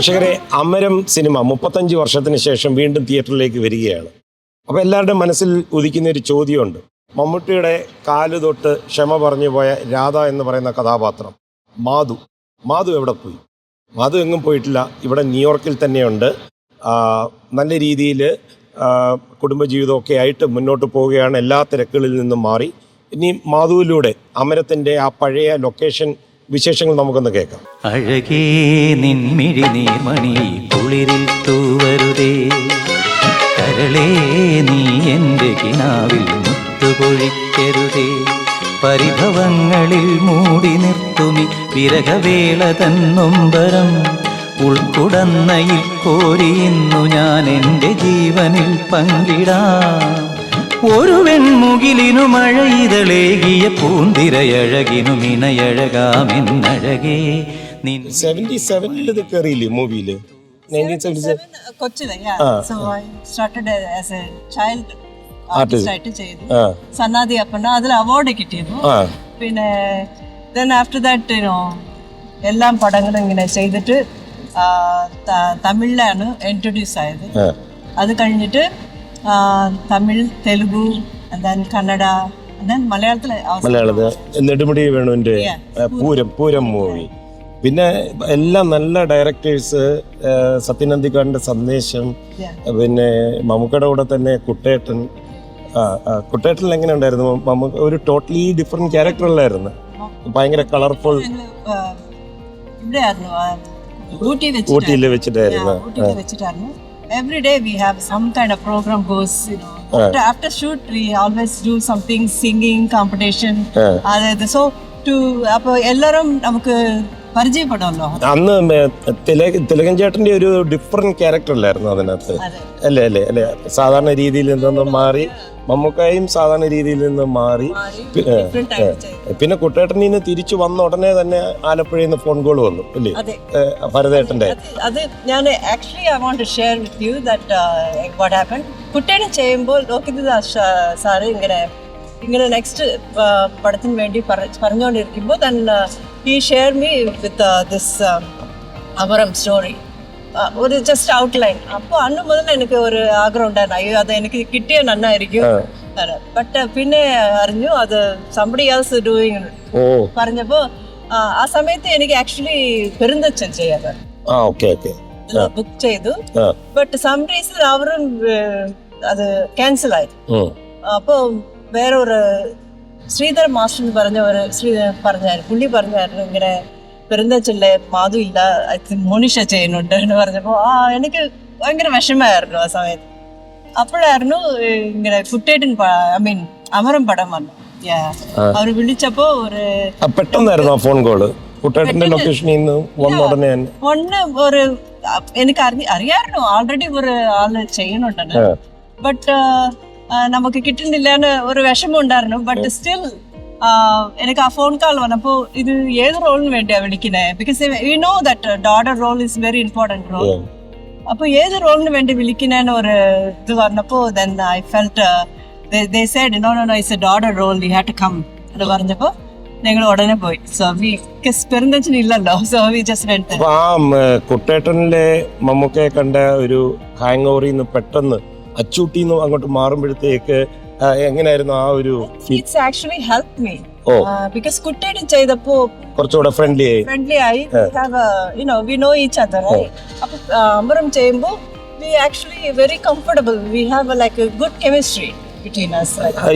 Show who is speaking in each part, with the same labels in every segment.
Speaker 1: പ്രേക്ഷകരെ അമരം സിനിമ മുപ്പത്തഞ്ച് വർഷത്തിന് ശേഷം വീണ്ടും തിയേറ്ററിലേക്ക് വരികയാണ്. അപ്പോൾ എല്ലാവരുടെയും മനസ്സിൽ ഉദിക്കുന്ന ഒരു ചോദ്യമുണ്ട്. മമ്മൂട്ടിയുടെ കാൽ തൊട്ട് ക്ഷമ പറഞ്ഞു പോയ രാധ എന്ന് പറയുന്ന കഥാപാത്രം മാധു. മാധു എവിടെ പോയി? മാധു എങ്ങും പോയിട്ടില്ല. ഇവിടെ ന്യൂയോർക്കിൽ തന്നെയുണ്ട്. നല്ല രീതിയിൽ കുടുംബജീവിതമൊക്കെ ആയിട്ട് മുന്നോട്ട് പോവുകയാണ്. എല്ലാ തിരക്കുകളിൽ നിന്നും മാറി. ഇനി മാധുവിലൂടെ അമരത്തിന്റെ ആ പഴയ ലൊക്കേഷൻ വിശേഷങ്ങൾ നമുക്കൊന്ന് കേൾക്കാം.
Speaker 2: അഴകേ നിൻമിഴി നീർമണി കുളിരിൽ തൂവരുതേ കരളേ നീ എന്റെ കിനാവിൽ മുത്തുപൊഴിക്കരുതേ. പരിഭവങ്ങളിൽ മൂടി നിർത്തുമി വിരകവേള തന്നൊമ്പരം ഉൾക്കുടന്നയിൽ കോരിയുന്നു ഞാൻ എന്റെ ജീവനിൽ പങ്കിടാം. ഒരു വെൺമുകിലിനു മഴയിതളേകിയ പൂന്തിരയഴകിനു മിണയഴകാമെന്നഴകേ നിൻ
Speaker 1: സെവന്റി സെവനിൽ ഇത് കയറിയില്ലേ മൂവിയിൽ നയന്റീൻ സെവന്റി സെവൻ
Speaker 3: കൊച്ചിലെ so I started as a child
Speaker 1: Artist.
Speaker 3: Artist ആയിട്ട് ചെയ്തു
Speaker 1: ആ
Speaker 3: സന്നാദി അപ്പണ്ണ അതിൽ അവാർഡ് കിട്ടിയിരുന്നു
Speaker 1: ആ
Speaker 3: പിന്നെ ദെൻ ആഫ്റ്റർ ദാറ്റ് യുനോ എല്ലാം പടങ്ങളും ഇങ്ങനെ ചെയ്തിട്ട് ആ, ത- തമിഴിലാണ് ഇൻട്രൊഡ്യൂസ് ആയത്
Speaker 1: ആ
Speaker 3: അത് കഴിഞ്ഞിട്ട് ആ, തമിഴ് തെലുഗു ദെൻ കന്നഡ ദെൻ മലയാളത്തിൽ
Speaker 1: മലയാളത്തിൽ നെടുമുടി വേണുവിന്റെ പൂരം പൂരം മൂവി പിന്നെ എല്ലാം നല്ല ഡയറക്ടേഴ്സ് സത്യനന്ദിക്കാടിന്റെ സന്ദേശം പിന്നെ മമ്മൂക്കയുടെ കൂടെ തന്നെ കുട്ടേട്ടൻ ആ, എങ്ങനെ ഉണ്ടായിരുന്നു? മമ്മൂക്ക ഒരു ടോട്ടലി ഡിഫറെന്റ് ക്യാരക്ടറിലായിരുന്നു ഭയങ്കര കളർഫുൾ ഊട്ടിയിൽ വെച്ചിട്ടായിരുന്നു.
Speaker 3: every day we have some kind of program goes, you know. After, after shoot, we always do something, singing competition. அது so to அப்போ எல்லாரும் நமக்கு പരിചയപ്പെടുമല്ലോ?
Speaker 1: അന്ന് തിലകൻ ചേട്ടന്റെ ഒരു ഡിഫറെന്റ് ക്യാരക്ടർ അല്ലായിരുന്നു അതിനകത്ത്. അല്ലേ അല്ലേ അല്ലേ? സാധാരണ രീതിയിൽ നിന്നൊന്നും മാറി മമ്മൂക്കായും സാധാരണ രീതിയിൽ നിന്ന് മാറി. പിന്നെ കുട്ടേട്ടനിൽ നിന്ന് തിരിച്ചു വന്ന ഉടനെ തന്നെ ആലപ്പുഴയിൽ നിന്ന് ഫോൺ കോൾ വന്നു അല്ലേ ഭരതേട്ടന്റെ
Speaker 3: അത് ഞാൻ actually I want to share with you that what happen കുട്ടേനെ ചെയ്യുമ്പോൾ നോക്കിയത് സാറ് ഇങ്ങനെ ഇങ്ങനെ നെക്സ്റ്റ് പടത്തിന് വേണ്ടി പറ- പറഞ്ഞുകൊണ്ടിരിക്കുമ്പോൾ ദൻ ഈ share me with this Amaram story ഒരു ജസ്റ്റ് ഔട്ട്ലൈൻ അപ്പോൾ അന്ന് മുതൽ എനിക്ക് ഒരു ആഗ്രഹം ഉണ്ടായിരുന്നു അയ്യോ അത് എനിക്ക് കിട്ടിയ നന്നായിരിക്കും ബട്ട് പിന്നെ അറിഞ്ഞു അത് സംബടി എൽസ് ഡൂയിങ്
Speaker 1: ഓ
Speaker 3: പറഞ്ഞപ്പോൾ ആ സമയത്ത് എനിക്ക് ആക്ച്വലി പെരുന്തച്ചൻ ചെയ്യാറ്
Speaker 1: ആ ഓക്കെ ഓക്കെ
Speaker 3: ബുക്ക് ചെയ്തു
Speaker 1: ആ
Speaker 3: ബട്ട് സം റീസൺ അവരും ഏഹ്, അത് ക്യാൻസൽ ആയി
Speaker 1: ഉം.
Speaker 3: അപ്പോൾ വേറെ ഒരു ശ്രീധർ മാസ്റ്റർ എന്ന് പറഞ്ഞ ഒരു ശ്രീ പറഞ്ഞായിരുന്നു. പുള്ളി പറഞ്ഞായിരുന്നു ഇങ്ങനെ പെരുന്തച്ചല്ലേ മാധു ഇല്ല മോനിഷ ചെയ്യുന്നുണ്ട് എന്ന് പറഞ്ഞപ്പോൾ ആ എനിക്ക് ഭയങ്കര വിഷമമായിരുന്നു ആ സമയത്ത്. അപ്പോഴായിരുന്നു ഇങ്ങനെ കുട്ടേട്ടൻ ഐ മീൻ അമരം പടം വന്നു. അവർ വിളിച്ചപ്പോ ഒരു
Speaker 1: പെട്ടെന്നായിരുന്നു ഫോൺ കോൾ കുട്ടേട്ടന്റെ ലൊക്കേഷനിൽ നിന്ന് വന്ന ഉടനെ
Speaker 3: ഒന്ന് ഒരു എനിക്ക് അറിയായിരുന്നു. ആൾറെഡി ഒരു ആൾ ചെയ്യുന്നുണ്ടെന്ന് ബട്ട് നമുക്ക് കിട്ടുന്നില്ല എന്ന് ഒരു വിഷമം ഉണ്ടായിരുന്നു. ബട്ട് സ്റ്റിൽ എനിക്ക് ആ ഫോൺ കാൾ വന്നപ്പോ ഇത് ഏത് റോളിന് വേണ്ടിയാ വിളിക്കുന്നത് because you know that daughter role is very important role
Speaker 1: അപ്പോൾ
Speaker 3: അപ്പൊ ഏത് റോളിന് വേണ്ടി വിളിക്കുന്ന ഒരു ഇത് പറഞ്ഞപ്പോ then I felt they said no no no it's a daughter role you have to come എന്ന് പറഞ്ഞപ്പോ ഞങ്ങൾ ഉടനെ പോയി. സോ വി പെരുന്തച്ചൻ ഇല്ലല്ലോ. സോ വി ജസ്റ്റ്
Speaker 1: ആ കുട്ടേട്ടനിലെ മമ്മൂക്കയെ കണ്ട ഒരു ഹാങ് ഓവറിൽ നിന്ന് പെട്ടെന്ന് അച്ചൂട്ടിന്ന് അങ്ങോട്ട് മാറുമ്പോഴത്തേക്ക് എങ്ങനെയായിരുന്നു ആ ഒരു
Speaker 3: it's actually help me
Speaker 1: oh.
Speaker 3: Because കുട്ടിയുടെ ചെയ്തപ്പോ
Speaker 1: കുറച്ചുകൂടെ ഫ്രണ്ട്ലി ആയി.
Speaker 3: ഫ്രണ്ട്ലി ആയി. You know we know each other അപ്പൊ അമരം ചെയ്യുമ്പോൾ we actually very comfortable we have like good chemistry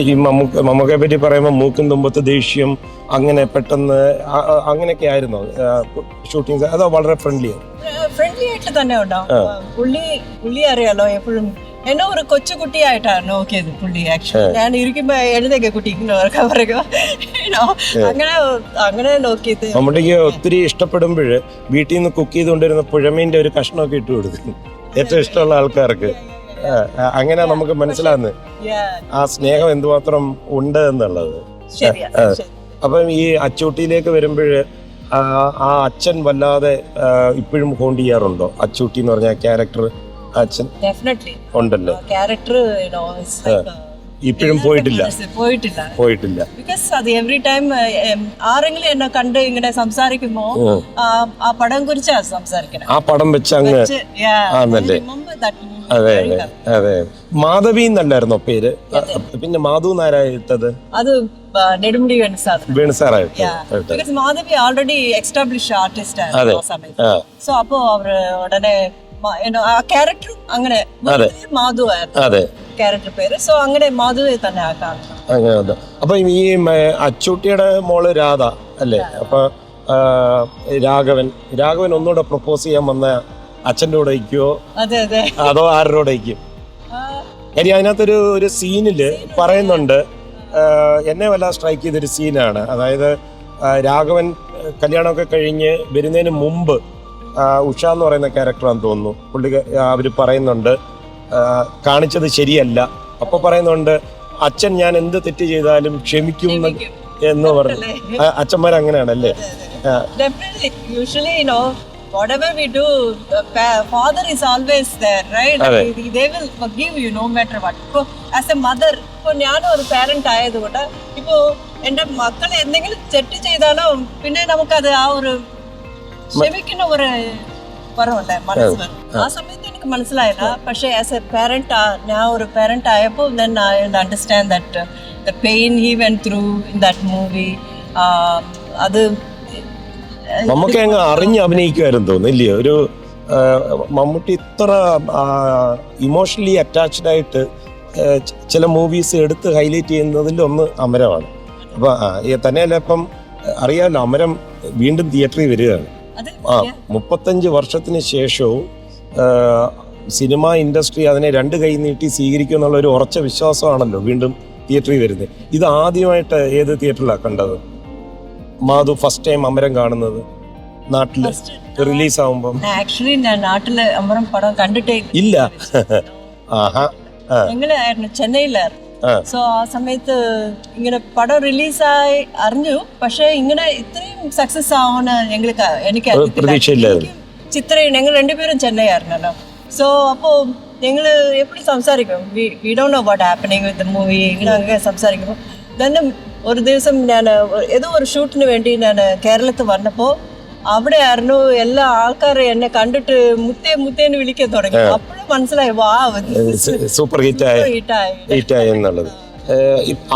Speaker 1: ഈ മമ്മൂക്ക മമ്മൂക്കയെ പറ്റി പറയുമ്പോൾ മൂക്കും തുമ്പത്ത് ദേഷ്യം അങ്ങനെ പെട്ടെന്ന് അങ്ങനെയൊക്കെ ആയിരുന്നു? ഷൂട്ടിങ് അതോ വളരെ ഫ്രണ്ട്ലി
Speaker 3: ഫ്രണ്ട്ലി ആയിട്ട് തന്നെ ഉണ്ടാവും. പുള്ളി പുള്ളി അറിയാലോ എപ്പോഴും എന്നെ ഒരു കൊച്ചുകുട്ടിയായിട്ടാണ് നോക്കിയത് പുള്ളി ആക്ച്വലി ഞാൻ ഇരിക്കുമ്പോ എഴുതൊക്കെ കുട്ടി പറയുക. അങ്ങനെ അങ്ങനെ നോക്കിയത്.
Speaker 1: നമ്മുടെ ഒത്തിരി ഇഷ്ടപ്പെടുമ്പോൾ വീട്ടിൽ നിന്ന് കുക്ക് ചെയ്തുകൊണ്ടിരുന്ന പുഴമീന്റെ ഒരു കഷ്ണമൊക്കെ ഇട്ട് കൊടുക്കും. ഏറ്റവും ഇഷ്ടമുള്ള ആൾക്കാർക്ക്. അങ്ങനെ നമുക്ക് മനസ്സിലാകുന്നത് ആ സ്നേഹം എന്തുമാത്രം ഉണ്ട് എന്നുള്ളത്. അപ്പം ഈ അച്ചൂട്ടിയിലേക്ക് വരുമ്പോൾ ആ അച്ഛൻ വല്ലാതെ ഇപ്പോഴും ഹോണ്ട് ചെയ്യാറുണ്ടോ? അച്ചൂട്ടി എന്ന് പറഞ്ഞ ക്യാരക്ടർ അച്ഛൻ
Speaker 3: Definitely.
Speaker 1: ഉണ്ടല്ലോ?
Speaker 3: ക്യാരക്ടർ
Speaker 1: ഇപ്പോഴും പോയിട്ടില്ല.
Speaker 3: പോയിട്ടില്ല.
Speaker 1: പോയിട്ടില്ല.
Speaker 3: ബിക്കോസ് അത് എവറി ടൈം ആരെങ്കിലും എന്നെ കണ്ട് ഇങ്ങനെ സംസാരിക്കുമ്പോ ആ. പടം കുറിച്ചാ സംസാരിക്കണം.
Speaker 1: ആ പടം വെച്ച് അങ്ങ് ആന്നല്ലേ? അതെ അതെ അതെ. മാധവി എന്നല്ലായിരുന്നോ പേര്? പിന്നെ മാധു നാരായിട്ടത്
Speaker 3: അത് Nedumudi Venu sir
Speaker 1: Venu സാറായിട്ട്
Speaker 3: because Madhavi already establish artist. ആയിരുന്നു സോ അപ്പോ അവർ ഉടനെ ആ ക്യാരക്ടർ അങ്ങനെ. മാധു
Speaker 1: അതെ.
Speaker 3: ക്യാരക്ടർ പേര്. സോ അങ്ങനെ മാധുവെ തന്നെ ആക്കാറുണ്ട്
Speaker 1: അങ്ങനെ. അപ്പൊ ഈ അച്ചൂട്ടിയുടെ മോൾ രാധ അല്ലേ? അപ്പൊ രാഘവൻ രാഘവൻ ഒന്നുകൂടെ പ്രപ്പോസ് ചെയ്യാൻ വന്ന അച്ഛന്റെ കൂടെ ഇരിക്കുവോ?
Speaker 3: അതെ അതെ.
Speaker 1: അതോ ആരുടെ ഇരിക്കും? ഇനി അതിനകത്തൊരു ഒരു സീനിൽ പറയുന്നുണ്ട് എന്നെ വല്ല സ്ട്രൈക്ക് ചെയ്തൊരു സീനാണ്. അതായത് രാഘവൻ കല്യാണമൊക്കെ കഴിഞ്ഞ് വരുന്നതിന് മുമ്പ് ഉഷ എന്ന് പറയുന്ന ക്യാരക്ടറാന്ന് തോന്നുന്നു. പുള്ളി അവർ പറയുന്നുണ്ട് കാണിച്ചത് ശരിയല്ല. അപ്പൊ പറയുന്നുണ്ട് അച്ഛൻ ഞാൻ എന്ത് തെറ്റ് ചെയ്താലും ക്ഷമിക്കും എന്ന് പറഞ്ഞു അച്ഛന്മാർ അങ്ങനെയാണല്ലേ
Speaker 3: whatever we do, father is always there, right? They- will forgive you no matter what. ഇപ്പോൾ ആസ് എ മദർ ഇപ്പോൾ ഞാനും ഒരു പാരന്റ് ആയതുകൊണ്ട് ഇപ്പോൾ എന്റെ മക്കൾ എന്തെങ്കിലും തെറ്റ് ചെയ്താലോ പിന്നെ നമുക്കത് ആ ഒരു ക്ഷമിക്കുന്ന ഒരു കുറവുണ്ട് മനസ്സിൽ ആ. സമയത്ത് എനിക്ക് മനസ്സിലായില്ല. പക്ഷേ ആസ് എ പാരന്റ് ഞാൻ ഒരു പാരന്റ് ആയപ്പോൾ then I understand that the pain he went through in that movie അത്
Speaker 1: നമുക്ക് അങ്ങ് അറിഞ്ഞ് അഭിനയിക്കുമായിരുന്നു തോന്നുന്നു ഇല്ലയോ? ഒരു മമ്മൂട്ടി ഇത്ര ഇമോഷണലി അറ്റാച്ച്ഡ് ആയിട്ട് ചില മൂവീസ് എടുത്ത് ഹൈലൈറ്റ് ചെയ്യുന്നതിൽ ഒന്ന് അമരമാണ്. അപ്പൊ തന്നെയല്ല ഇപ്പം അറിയാമല്ലോ അമരം വീണ്ടും തിയേറ്ററിൽ വരികയാണ്. ആ മുപ്പത്തഞ്ച് വർഷത്തിന് ശേഷവും സിനിമ ഇൻഡസ്ട്രി അതിനെ രണ്ട് കൈ നീട്ടി സ്വീകരിക്കും എന്നുള്ള ഒരു ഉറച്ച വിശ്വാസമാണല്ലോ വീണ്ടും തിയേറ്ററിൽ വരുന്നത്. ഇത് ആദ്യമായിട്ട് ഏത് തിയേറ്ററിലാണ് കണ്ടത്? മാധു ഫസ്റ്റ് ടൈം അമരം കാണുന്നത്? നാട്ടിൽ റിലീസ് ആവുമ്പം
Speaker 3: ആക്ച്വലി ഞാൻ നാട്ടിൽ അമരം പടം കണ്ടിട്ടേ ഇല്ല.
Speaker 1: ആഹാ.
Speaker 3: എങ്ങനെയായിരുന്നു? ചെന്നൈയിലായിരുന്നു. സോ ആ സമയത്ത് ഇങ്ങനെ പടം റിലീസായി അറിഞ്ഞു. പക്ഷേ ഇങ്ങനെ ഇത്രയും സക്സസ് ആവുമെന്ന് ഞങ്ങൾക്ക് എനിക്ക്.
Speaker 1: പ്രതീക്ഷയില്ലായിരുന്നു.
Speaker 3: ചിത്രയും ഞങ്ങൾ രണ്ടുപേരും ചെന്നൈ ആയിരുന്നല്ലോ. സോ അപ്പോ ഞങ്ങൾ എപ്പോഴും സംസാരിക്കും. We don't know what happening with movie ഇങ്ങനെ സംസാരിക്കുമ്പോൾ തന്നെ ഒരു ദിവസം ഞാൻ ഏതോ ഒരു ഷൂട്ടിന് വേണ്ടി ഞാൻ കേരളത്തിൽ വന്നപ്പോൾ അവിടെ ആയിരുന്നു എല്ലാ ആൾക്കാരും എന്നെ കണ്ടിട്ട് മുത്തേ മുത്തേന്ന് വിളിക്കാൻ തുടങ്ങി. അപ്പോഴും മനസ്സിലായി വാ
Speaker 1: സൂപ്പർ ഹിറ്റായ
Speaker 3: ഹിറ്റായി
Speaker 1: എന്നുള്ളത്.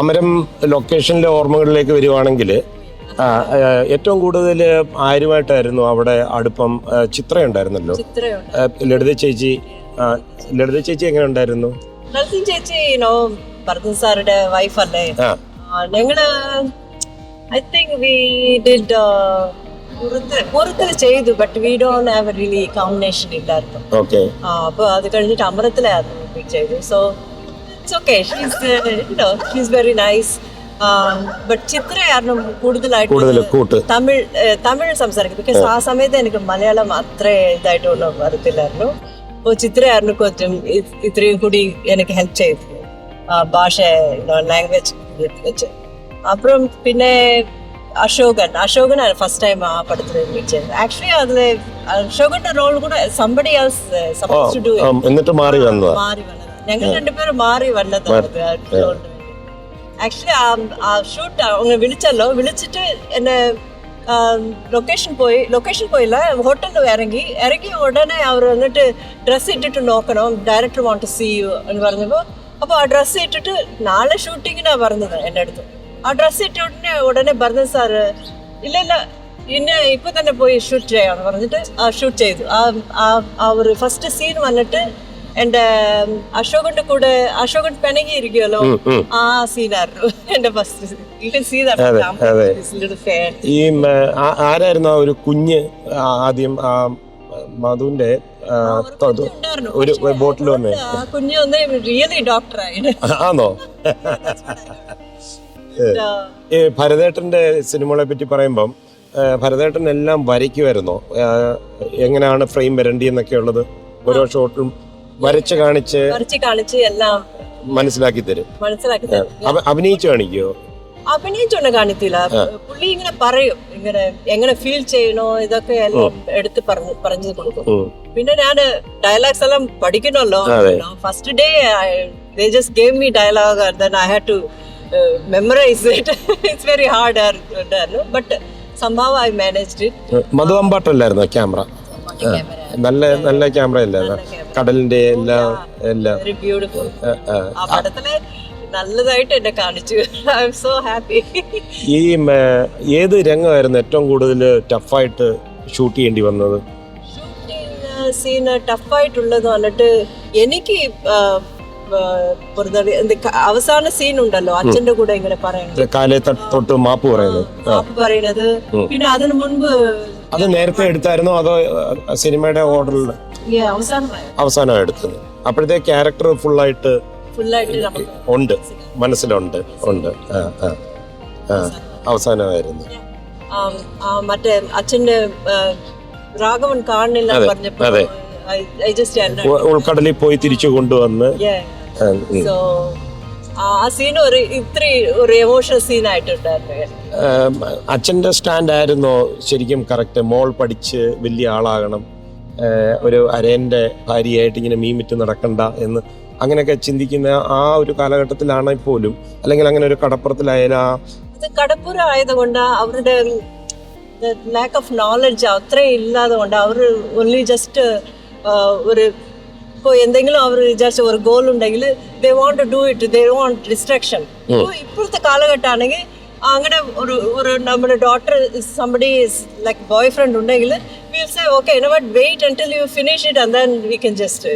Speaker 1: അമരം ലൊക്കേഷനിലെ ഓർമ്മകളിലേക്ക് വരുവാണെങ്കിൽ ഏറ്റവും കൂടുതൽ ആരുമായിട്ടായിരുന്നു അവിടെ അടുപ്പം
Speaker 3: ചിത്ര
Speaker 1: ഉണ്ടായിരുന്നല്ലോ ലളിത ചേച്ചി ലളിത ചേച്ചി എങ്ങനെ ഉണ്ടായിരുന്നു?
Speaker 3: ചേച്ചി ഭരതൻ സാറുടെ വൈഫ് അല്ലേ? ഞങ്ങൾ ഐ തിങ്ക് വി ഡിഡ് പുറത്തിൽ ചെയ്തു but we don't have really combination ഇല്ലായിരുന്നു
Speaker 1: ഓക്കെ
Speaker 3: ആ, അപ്പൊ അത് കഴിഞ്ഞിട്ട് അമൃതത്തിലായിരുന്നു we ചെയ്തു. So it's okay she's very nice but ചിത്രയായിരുന്നു കൂടുതലായിട്ട്
Speaker 1: കൂടുതൽ കൂട്ട്.
Speaker 3: തമിഴ് ഏഹ്, തമിഴ് സംസാരിക്കും. ബിക്കോസ് ആ. സമയത്ത് എനിക്ക് മലയാളം അത്ര ഇതായിട്ടൊന്നും വരത്തില്ലായിരുന്നു അപ്പോൾ ചിത്രയായിരുന്നു കൊച്ചും ഇ- ഇത്രയും കൂടി എനിക്ക് ഹെൽപ്പ് ചെയ്തു. ആ, ഭാഷ ലാംഗ്വേജ് വെച്ച്. അപ്പുറം പിന്നെ അശോകൻ. അശോകനാണ് ഫസ്റ്റ് ടൈം ആ പടത്തിൽ മീറ്റ് ആക്ച്വലി അതിൽ അശോകന്റെ റോൾ കൂടെ
Speaker 1: സംബടി എന്നിട്ട് മാറി വന്നത്.
Speaker 3: മാറി വന്നത്. ഞങ്ങൾ രണ്ടുപേരും മാറി വന്നത് ആക്ച്വലി ആ. ഷൂട്ട് അങ്ങനെ വിളിച്ചല്ലോ. വിളിച്ചിട്ട് എന്നെ ലൊക്കേഷൻ പോയി. ലൊക്കേഷൻ പോയില്ല. ഹോട്ടലിൽ ഇറങ്ങി. ഇറങ്ങി ഉടനെ അവർ എന്നിട്ട് ഡ്രസ്സ് ഇട്ടിട്ട് നോക്കണം. Director want to see you എന്ന് പറഞ്ഞപ്പോൾ അപ്പോൾ ആ ഡ്രസ്സ് ഇട്ടിട്ട് നാളെ ഷൂട്ടിങ്ങിനാണ് പറഞ്ഞത് എന്റെ അടുത്ത്. ആ ഡ്രസ്സ് ഇട്ട ഉടനെ ഉടനെ ഭരതൻ സാറ് ഇല്ല ഇല്ല ഇന്നെ ഇപ്പൊ തന്നെ പോയി ഷൂട്ട് ചെയ്യാന്ന് പറഞ്ഞിട്ട് ആ ഷൂട്ട് ചെയ്തു. ആ ആ- ഒരു ഫസ്റ്റ് സീൻ വന്നിട്ട് എന്റെ അശോകന്റെ കൂടെ അശോകൻ പിണങ്ങി ഇരിക്കുമല്ലോ ആ സീനായിരുന്നു എന്റെ ഫസ്റ്റ്
Speaker 1: ഈ ആരായിരുന്നു ഒരു കുഞ്ഞ് ആദ്യം ആ മധുവിന്റെ ഒരു ബോട്ടിൽ വന്നേ?
Speaker 3: കുഞ്ഞു ഒന്ന് റിയലി ഡോക്ടറായി
Speaker 1: ആണോ ഈ ഭരതേട്ടന്റെ സിനിമകളെ പറ്റി പറയുമ്പം ഭരതേട്ടൻ എല്ലാം വരയ്ക്കുമായിരുന്നു എങ്ങനെയാണ് ഫ്രെയിം വരണ്ടി എന്നൊക്കെ ഉള്ളത്? ഓരോ ഷോട്ടും വരച്ച് കാണിച്ച്
Speaker 3: കാണിച്ച് എല്ലാം
Speaker 1: മനസ്സിലാക്കി തരും.
Speaker 3: മനസ്സിലാക്കി തരും.
Speaker 1: അഭ- അഭിനയിച്ചോണ്ട്
Speaker 3: അഭിനയിച്ചൊന്നും കാണത്തില്ല. പുള്ളി ഇങ്ങനെ പറയും ഇങ്ങനെ എങ്ങനെ ഫീൽ ചെയ്യണോ ഇതൊക്കെ എല്ലാം എടുത്ത് പറഞ്ഞു പറഞ്ഞു കൊടുക്കും. പിന്നെ ഞാൻ ഡയലോഗ്സ് എല്ലാം പഠിക്കണമല്ലോ. First day they just gave me dialogue then I have to memorise it. It's very hard ഉണ്ടായിരുന്നു. ബട്ട് സംഭവം ഐ മാനേജ്ഡ് ഇറ്റ്
Speaker 1: മധുവമ്പാട്ടല്ലായിരുന്നു ക്യാമറ? നല്ല നല്ല ക്യാമറ. അല്ലായിരുന്നു കടലിന്റെ എല്ലാ. എല്ലാ
Speaker 3: പടത്തിൽ നല്ലതായിട്ട് എന്നെ കാണിച്ചു. ഐ എം സോ ഹാപ്പി
Speaker 1: ഈ ഏത് രംഗമായിരുന്നു ഏറ്റവും കൂടുതൽ ടഫായിട്ട് ഷൂട്ട് ചെയ്യേണ്ടി വന്നത്?
Speaker 3: സീന് ടഫായിട്ടുള്ളത് വന്നിട്ട് എനിക്ക് അവസാന സീൻ ഉണ്ടല്ലോ അച്ഛന്റെ കൂടെ ഇങ്ങനെ പറയുന്നത്.
Speaker 1: തൊട്ട് മാപ്പ് പറയുന്നത്.
Speaker 3: മാപ്പ് പറയുന്നത്. പിന്നെ അതിനു മുൻപ്
Speaker 1: അത് നേരത്തെ എടുത്തായിരുന്നോ അതോ സിനിമയുടെ ഓർഡറിൽ
Speaker 3: ഈ അവസാനം
Speaker 1: അവസാനം എടുത്തത്. അപ്പോഴത്തെ ക്യാരക്ടർ ഫുള്ളായിട്ട്
Speaker 3: ആയിട്ട്
Speaker 1: ഉണ്ട്. മനസ്സിലുണ്ട്. ഉണ്ട്. അവസാനമായിരുന്നു.
Speaker 3: മറ്റേ അച്ഛന്റെ രാഘവൻ
Speaker 1: ഉ- ഉൾക്കടലിൽ പോയി തിരിച്ചു കൊണ്ടുവന്ന്.
Speaker 3: സോ ആ സീൻ ഒരു ഇത്തിരി ഒരു എമോഷണൽ സീൻ ആയിട്ടുണ്ടായിരുന്നു.
Speaker 1: ആം, അച്ഛന്റെ സ്റ്റാൻഡ് ആയിരുന്നോ? ശരിക്കും കറക്റ്റ് മോൾ പഠിച്ച് വലിയ ആളാകണം. ഒരു അരയന്റെ ഭാര്യയായിട്ട് ഇങ്ങനെ മീൻ വിറ്റ് നടക്കണ്ട എന്ന് അങ്ങനെയൊക്കെ ചിന്തിക്കുന്ന ആ ഒരു കാലഘട്ടത്തിലാണെങ്കിൽ പോലും അല്ലെങ്കിൽ അങ്ങനെ ഒരു കടപ്പുറത്തിലായാലും ആ
Speaker 3: അത് ആയതുകൊണ്ട് അവരുടെ ലാക്ക് ഓഫ് നോളജ് അത്രയും ഇല്ലാതെ കൊണ്ട് അവർ ഓൺലി ജസ്റ്റ് ഒരു ഇപ്പോൾ എന്തെങ്കിലും അവർ വിചാരിച്ച ഒരു ഗോൾ ഉണ്ടെങ്കിൽ they want to do it they want distraction ഇപ്പോഴത്തെ കാലഘട്ടമാണെങ്കിൽ അങ്ങനെ ഒരു ഒരു നമ്മുടെ daughter somebody like boy friend ഉണ്ടെങ്കിൽ will say okay no but wait until you finish it and then we can just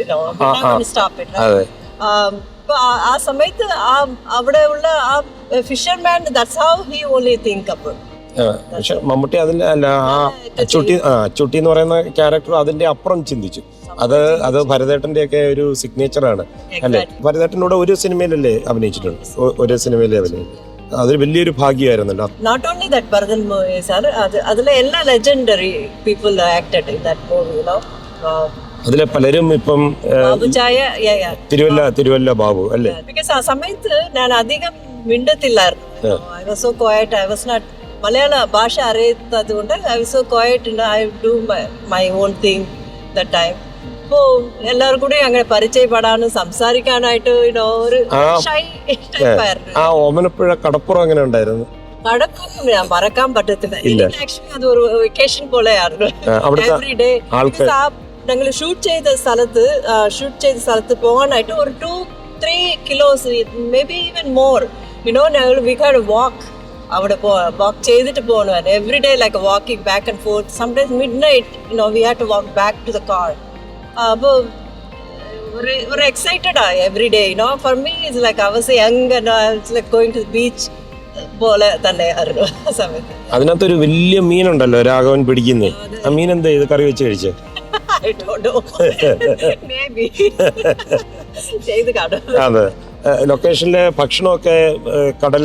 Speaker 3: stop it ഇപ്പൊ ആ- സമയത്ത് ആ അവിടെ ഉള്ള ആ fisherman that's how he only think അപ്പോൾ
Speaker 1: പക്ഷെ മമ്മൂട്ടി അതിൽ അല്ല ആ അച്ചുട്ടി ആ അച്ചുട്ടി എന്ന് പറയുന്ന ക്യാരക്ടർ അതിന്റെ അപ്പുറം ചിന്തിച്ചു. അത് അത് ഭരതേട്ടന്റെ ഒക്കെ ഒരു സിഗ്നേച്ചറാണ് അല്ലേ? ഭരതേട്ടനോട് ഒരു സിനിമയിലല്ലേ അഭിനയിച്ചിട്ടുണ്ട്? ഒരു സിനിമയിലേ അഭിനയിച്ചു. അതൊരു വലിയൊരു ഭാഗ്യമായിരുന്നല്ലോ.
Speaker 3: Not only that Bharathan sir അത് അതിലെ എല്ലാ legendary people acted in that movie you know
Speaker 1: അതിലെ പലരും ഇപ്പം തിരുവല്ല തിരുവല്ല ബാബു അല്ലേ?
Speaker 3: ബിക്കോസ് ആ സമയത്ത് ഞാൻ അധികം മിണ്ടത്തില്ലായിരുന്നു. I was so quiet I was not Malayala ഭാഷ അറിയാത്തത് കൊണ്ട് I we so quiet I do my own thing the time അപ്പോ എല്ലാവരും കൂടി അങ്ങനെ പരിചയപ്പെടാനും സംസാരിക്കാനായിട്ട് ഒരു ഷൈ ടൈപ്പായിരുന്നു
Speaker 1: ആ ഓമനപ്പുഴ കടപ്പുറം അങ്ങനെ ഉണ്ടായിരുന്നു.
Speaker 3: കടപ്പുറം ഞാൻ മറക്കാൻ പറ്റത്തില്ല. ആക്ച്വലി അത് ഒരു വെക്കേഷൻ പോലെയായിരുന്നു. എവറി ഡേ ഞങ്ങൾ ഷൂട്ട് ചെയ്ത സ്ഥലത്ത് ഷൂട്ട് ചെയ്ത സ്ഥലത്ത് പോകാനായിട്ട് ഒരു two three kilos maybe even more you know ഞങ്ങൾ വി കാഡ് വാക്ക് അവിടെ പോ വാക്ക് ചെയ്തിട്ട് പോകണം every day like walking back and forth sometimes midnight you know we have to walk back to the car അപ്പോൾ ഒരു excited ആ every day you know for me is like always was young like going to beach പോലെ തന്നെയായിരുന്നു ആ സമയത്ത്.
Speaker 1: അതിനകത്തൊരു വലിയ മീനുണ്ടല്ലോ രാഘവൻ പിടിക്കുന്നത് ആ മീൻ എന്താ ഇത് കറി വെച്ച് കഴിച്ചേ?
Speaker 3: I don't know. Maybe.
Speaker 1: ലൊക്കേഷനിലെ ഭക്ഷണമൊക്കെ കടൽ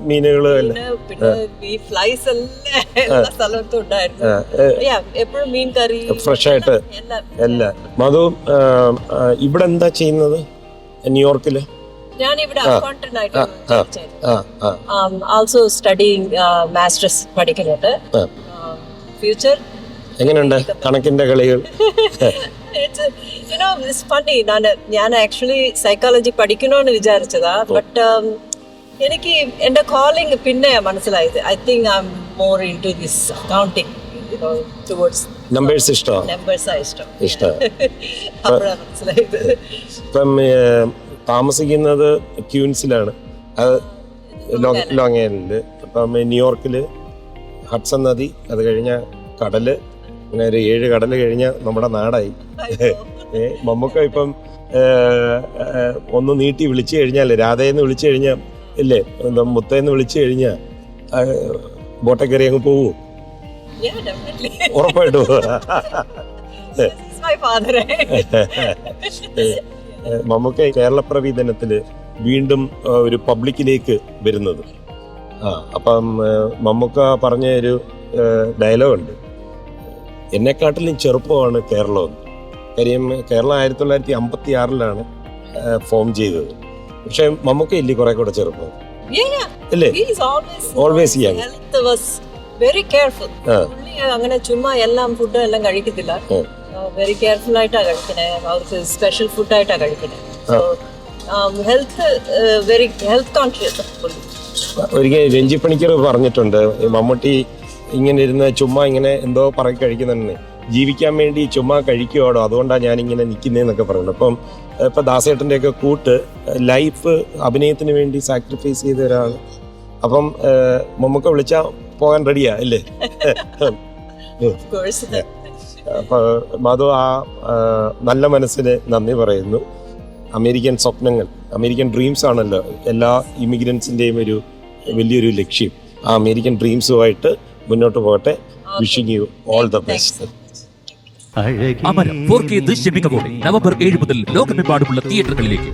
Speaker 1: മീനുകൾ
Speaker 3: എപ്പോഴും മീൻ കറി
Speaker 1: ഫ്രഷ് ആയിട്ട്.
Speaker 3: എല്ലാം
Speaker 1: മധു ഇവിടെ എന്താ ചെയ്യുന്നത്? ന്യൂയോർക്കിൽ
Speaker 3: ഞാൻ ഇവിടെ അക്കൗണ്ടന്റ് ആയിട്ട് ആൾസോ സ്റ്റഡിങ് മാസ്റ്റേഴ്സ് പഠിക്കുന്നുണ്ട്. ഫ്യൂച്ചർ
Speaker 1: എങ്ങനെയുണ്ട്? കണക്കിന്റെ കളികൾ?
Speaker 3: ഫണ്ണി ഞാൻ ഞാൻ ആക്ച്വലി സൈക്കോളജി പഠിക്കണമെന്ന് വിചാരിച്ചതാ. ബട്ട് എനിക്ക് എന്റെ കോളിംഗ് പിന്നെ മനസ്സിലായത്. I think I'm more into this accounting towards
Speaker 1: numbers
Speaker 3: ഇഷ്ടം?
Speaker 1: ഇഷ്ടമാണ്
Speaker 3: അപ്പോഴാണ് മനസ്സിലായത്.
Speaker 1: ഇപ്പം താമസിക്കുന്നത് ക്യൂൻസിലാണ്. അത് ലോങ് ഐലൻഡിൽ അപ്പം ന്യൂയോർക്കിൽ ഹഡ്സൺ നദി അത് കഴിഞ്ഞ കടൽ അങ്ങനെ ഒരു ഏഴ് കടൽ കഴിഞ്ഞ നമ്മുടെ നാടായി. മമ്മൂക്ക ഇപ്പം ഒന്ന് നീട്ടി വിളിച്ചു കഴിഞ്ഞാൽ രാധയെന്ന് വിളിച്ചു കഴിഞ്ഞാൽ ഇല്ലേ എന്താ മുത്തേന്ന് വിളിച്ചു കഴിഞ്ഞാൽ ബോട്ടെ കയറി അങ്ങ് പോവൂ. ഉറപ്പായിട്ടും. മമ്മൂക്ക കേരളപ്പിറവി ദിനത്തിൽ വീണ്ടും ഒരു പബ്ലിക്കിലേക്ക് വരുന്നത്. ആ അപ്പം മമ്മൂക്ക പറഞ്ഞ ഒരു ഡയലോഗുണ്ട്. എന്നെക്കാട്ടിലും ചെറുപ്പമാണ് കേരളം കാര്യം കേരളം ആയിരത്തി തൊള്ളായിരത്തി അമ്പത്തി ആറിലാണ് ഫോം ചെയ്തത് പക്ഷെ മമ്മൂക്ക ഇല്ലേ കുറെ കൂടെ ചെറുപ്പം. അല്ലേ
Speaker 3: always always
Speaker 1: Always young.
Speaker 3: was very careful.
Speaker 1: ആ.
Speaker 3: പുള്ളി അങ്ങനെ ചുമ്മാ എല്ലാം ഫുഡും എല്ലാം കഴിക്കത്തില്ല. വെരി കെയർഫുൾ ആയിട്ടാ കഴിക്കണേ അവർക്ക് സ്പെഷ്യൽ ഫുഡായിട്ടാ കഴിക്കണേ ഹെൽത്ത് വെരി ഹെൽത്ത് കോൺഷ്യസ്
Speaker 1: ഒരിക്കൽ രഞ്ജി പണിക്കർ പറഞ്ഞിട്ടുണ്ട് മമ്മൂട്ടി ഇങ്ങനെ ഇരുന്ന് ചുമ്മാ ഇങ്ങനെ എന്തോ പറയി കഴിക്കുന്നുണ്ട്. ജീവിക്കാൻ വേണ്ടി ചുമ്മാ കഴിക്കുവാടോ? അതുകൊണ്ടാണ് ഞാനിങ്ങനെ നിൽക്കുന്നതെന്നൊക്കെ പറയുന്നത്. അപ്പം ഇപ്പം ദാസേട്ടന്റെയൊക്കെ കൂട്ട് ലൈഫ് അഭിനയത്തിന് വേണ്ടി സാക്രിഫൈസ് ചെയ്ത ഒരാൾ അപ്പം മമ്മക്ക വിളിച്ചാൽ പോകാൻ റെഡിയാ അല്ലേ? അപ്പോൾ മധു ആ ആ, നല്ല മനസ്സിന് നന്ദി പറയുന്നു. അമേരിക്കൻ സ്വപ്നങ്ങൾ അമേരിക്കൻ ഡ്രീംസ് ആണല്ലോ. എല്ലാ ഇമിഗ്രൻസിന്റെയും ഒരു വലിയൊരു ലക്ഷ്യം. ആ അമേരിക്കൻ ഡ്രീംസുമായിട്ട് മുന്നോട്ട് പോകട്ടെ. Wishing you all the best
Speaker 4: Amaram four K ദൃശ്യമികവോടെ November ഏഴ് മുതൽ ലോകമെമ്പാടുമുള്ള തിയേറ്ററുകളിലേക്ക്